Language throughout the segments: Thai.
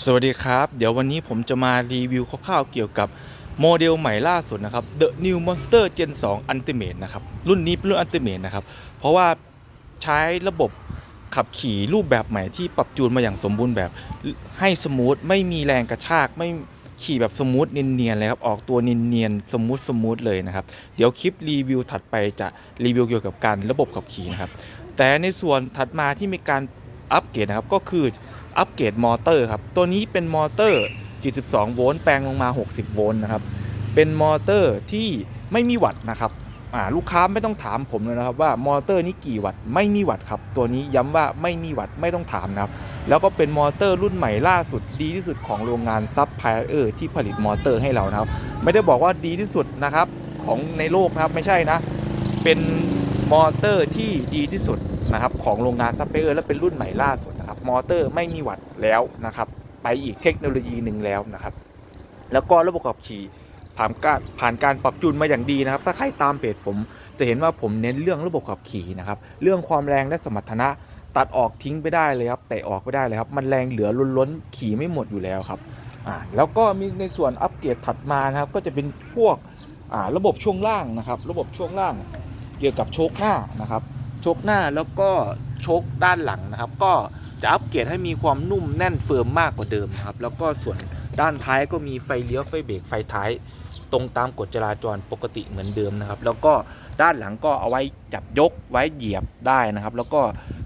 สวัสดีครับ เดี๋ยววันนี้ผมจะมารีวิวคร่าวๆเกี่ยวกับโมเดลใหม่ล่าสุดนะครับ The New Monster Gen 2 Ultimate นะครับ รุ่นนี้เป็นรุ่น Ultimate นะครับ เพราะว่าใช้ระบบขับขี่รูปแบบใหม่ที่ปรับจูนมาอย่างสมบูรณ์แบบให้สมูทไม่มีแรงกระชากไม่ขี่แบบสมูทเนียนๆเลยครับ ออกตัวเนียนๆสมูทสมูทเลยนะครับ เดี๋ยวคลิปรีวิวถัดไปจะรีวิวเกี่ยวกับการระบบขับขี่นะครับ แต่ในส่วนถัดมาที่มีการอัปเกรดนะครับก็คือ อัปเกรดมอเตอร์ครับ ตัวนี้เป็นมอเตอร์ 72 โวลต์ แปลงลงมา 60 โวลต์นะครับ เป็นมอเตอร์ที่ไม่มีวัตต์นะครับลูกค้าไม่ต้องถามผมเลยนะครับว่ามอเตอร์นี้กี่วัตต์ ไม่มีวัตต์ครับ ตัวนี้ย้ำว่าไม่มีวัตต์ ไม่ต้องถามนะครับ แล้วก็เป็นมอเตอร์รุ่นใหม่ล่าสุดดีที่สุดของโรงงานซับไพเออร์ที่ผลิตมอเตอร์ให้เรานะครับ ไม่ได้บอกว่าดีที่สุดนะครับของในโลกนะครับไม่ใช่นะ เป็นมอเตอร์ที่ดีที่สุดนะครับของโรงงานซับไพเออร์และเป็นรุ่นใหม่ล่าสุด มอเตอร์ไม่มีวัตต์แล้วนะครับ ไปอีกเทคโนโลยีหนึ่งแล้วนะครับ แล้วก็ระบบขับขี่ผ่านการผ่านการปรับจูนมาอย่างดีนะครับ ถ้าใครตามเพจผมจะเห็นว่าผมเน้นเรื่องระบบขับขี่นะครับ เรื่องความแรงและสมรรถนะตัดออกทิ้งไปได้เลยครับเตะออกไปได้เลยครับ มันแรงเหลือล้นๆขี่ไม่หมดอยู่แล้วครับอ่าแล้วก็มีในส่วนอัปเกรดถัดมานะครับ ก็จะเป็นพวกอ่าระบบช่วงล่างนะครับ ระบบช่วงล่างเกี่ยวกับโชคหน้านะครับโชคหน้าแล้วก็โชคด้านหลังนะครับ ก็ จะอัปเกรดให้มีความนุ่มแน่นเฟิร์มมากกว่าเดิมนะครับ แล้วก็ส่วนด้านท้ายก็มีไฟเลี้ยวไฟเบรกไฟท้าย ตรงตามกฎจราจรปกติเหมือนเดิมนะครับ แล้วก็ด้านหลังก็เอาไว้จับยกไว้เหยียบได้นะครับ แล้วก็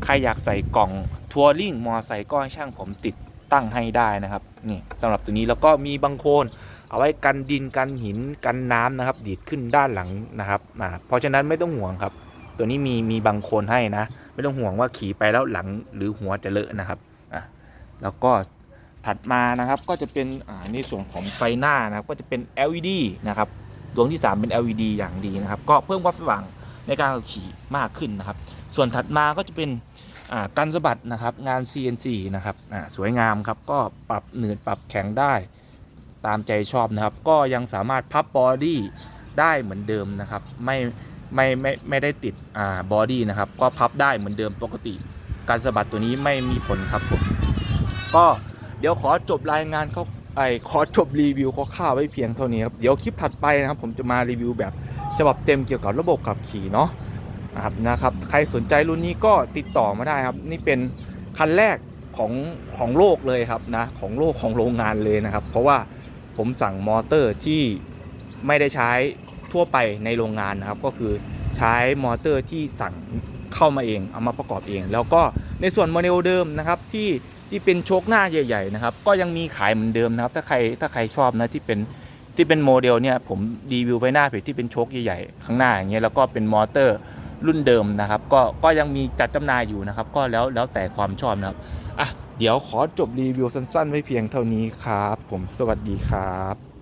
ใครอยากใส่กล่องทัวริงมอไซค์ก็ให้ช่างผมติดตั้งให้ได้นะครับนี่สำหรับตัวนี้แล้วก็มีบางโคนเอาไว้กันดินกันหินกันน้ำนะครับ ดีดขึ้นด้านหลังนะครับอ่าเพราะฉะนั้นไม่ต้องห่วงครับ ตัวนี้มีมีบางโคนให้นะ ไม่ต้องห่วงว่าขี่ไปแล้วหลังหรือหัวจะเลอะนะครับอะแล้วก็ถัดมานะครับก็จะเป็นอ่าในส่วนของไฟหน้านะครับก็จะเป็น LED นะครับดวงที่ 3 เป็น LED อย่างดีนะครับ ก็เพิ่มความสว่างในการขับขี่มากขึ้นนะครับ ส่วนถัดมาก็จะเป็นอ่ากันสะบัดนะครับงาน CNC นะครับอ่าสวยงามครับก็ปรับหนืดปรับแข็งได้ตามใจชอบนะครับ ก็ยังสามารถพับบอดี้ได้เหมือนเดิมนะครับ ไม่ ไม่ไม่ไม่ได้ติดอ่าบอดี้นะครับ ก็พับได้เหมือนเดิมปกติ การสะบัดตัวนี้ไม่มีผลครับผม ก็เดี๋ยวขอจบรายงานเขาไอขอจบรีวิวคร่าวไว้เพียงเท่านี้ครับเดี๋ยวคลิปถัดไปนะครับ ผมจะมารีวิวแบบฉบับเต็มเกี่ยวกับระบบขับขี่เนาะนะครับนะครับ ใครสนใจรุ่นนี้ก็ติดต่อมาได้ครับ นี่เป็นคันแรกของของโลกเลยครับนะของโลกของโรงงานเลยนะครับ เพราะว่าผมสั่งมอเตอร์ที่ไม่ได้ใช้ ทั่วไปในโรงงานนะครับ ก็คือใช้มอเตอร์ที่สั่งเข้ามาเอง เอามาประกอบเอง แล้วก็ในส่วนโมเดลเดิมนะครับที่ที่เป็นโชคหน้าใหญ่ๆนะครับ ก็ยังมีขายเหมือนเดิมนะครับ ถ้าใครถ้าใครชอบนะที่เป็นที่เป็นโมเดลเนี่ยผมรีวิวไว้หน้าเพจที่เป็นโชคใหญ่ๆข้างหน้าอย่างเงี้ยแล้วก็เป็นมอเตอร์รุ่นเดิมนะครับ ก็ก็ยังมีจัดจำหน่ายอยู่นะครับ ก็แล้วแล้วแต่ความชอบนะครับอะเดี๋ยวขอจบรีวิวสั้นๆ ไว้เพียงเท่านี้ครับ ผมสวัสดีครับ